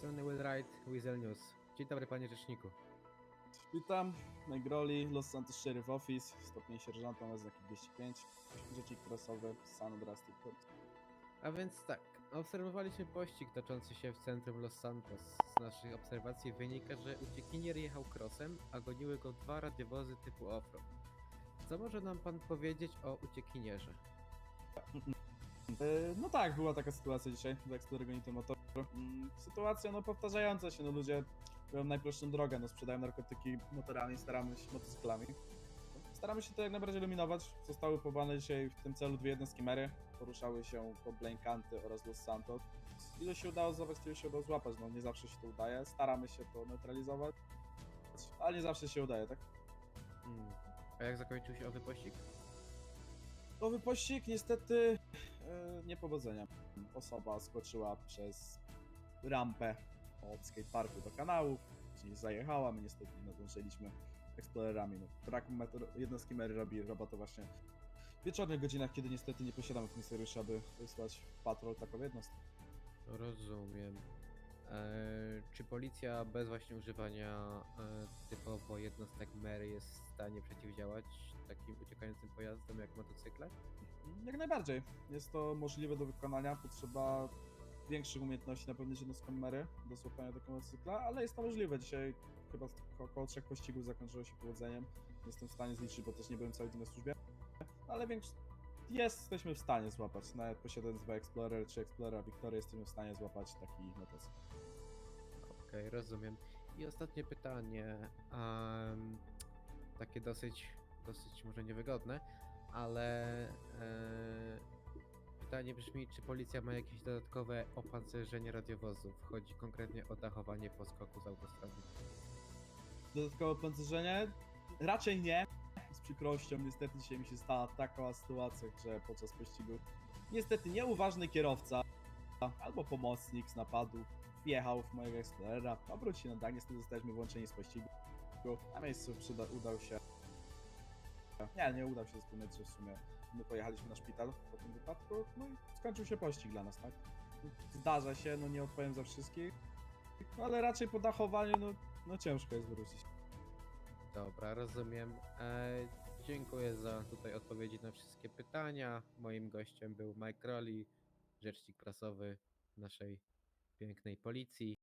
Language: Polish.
strony Willride, Weasel News. Dzień dobry panie rzeczniku. Witam, Negroli, Los Santos Sheriff Office, stopień sierżanta na znaki 205, rzecznik prasowy, San Andreas. A więc tak, obserwowaliśmy pościg toczący się w centrum Los Santos. Z naszych obserwacji wynika, że uciekinier jechał crossem, a goniły go dwa radiowozy typu offroad. Co może nam pan powiedzieć o uciekinierze? E, No tak, była taka sytuacja dzisiaj, w Explorer goni motor. Mm, Sytuacja no powtarzająca się, no ludzie robią najprostszą drogę, no sprzedają narkotyki motorami, staramy się motocyklami. Staramy się to jak najbardziej eliminować. Zostały pobrane dzisiaj w tym celu dwie jednostki mery. Poruszały się po Blankanty oraz Los Santos. Ile się udało złapać, tyle się udało złapać. No nie zawsze się to udaje. Staramy się to neutralizować, ale nie zawsze się udaje, tak? Hmm. A jak zakończył się owy pościg? Nowy pościg niestety e, niepowodzenia. Osoba skoczyła przez rampę od skateparku do kanałów, czyli zajechała, my niestety nie nadążyliśmy eksplorerami. No, brak jednostki Mary robi robotę właśnie w wieczornych godzinach, kiedy niestety nie posiadamy funkcjonariuszy, aby wysłać patrol takowej jednostki. Rozumiem. Eee, czy policja bez właśnie używania e, typowo jednostek Mary jest w stanie przeciwdziałać takim uciekającym pojazdom jak motocykle? Jak najbardziej. Jest to możliwe do wykonania. Potrzeba większych umiejętności na pewno jednostką Mary do złapania takiego motocykla, ale jest to możliwe. Dzisiaj chyba oko- około trzech pościgów zakończyło się powodzeniem. Nie Jestem w stanie zliczyć, bo też nie byłem cały dzień na służbie, ale większ... jesteśmy w stanie złapać. Nawet posiadając dwa Explorer czy Explorera Victoria jesteśmy w stanie złapać taki motocykl. Okej, rozumiem. I ostatnie pytanie, em, takie dosyć, dosyć może niewygodne, ale e, pytanie brzmi, czy policja ma jakieś dodatkowe opancerzenie radiowozów? Chodzi konkretnie o dachowanie po skoku z autostrady. Dodatkowe opancerzenie? Raczej nie. Przykrością, niestety dzisiaj mi się stała taka sytuacja, że podczas pościgu niestety nieuważny kierowca albo pomocnik z napadu wjechał w mojego Explorera, obrócił na dach, niestety zostaliśmy włączeni z pościgu. Na miejscu przyda, udał się... Nie, nie udał się zespółmieć, że w sumie my pojechaliśmy na szpital po tym wypadku, no i skończył się pościg dla nas, tak? Zdarza się, no nie odpowiem za wszystkich, no ale raczej po dachowaniu, no, no ciężko jest wrócić. Dobra, rozumiem. E, dziękuję za tutaj odpowiedzi na wszystkie pytania. Moim gościem był Mike Crowley, rzecznik prasowy naszej pięknej policji.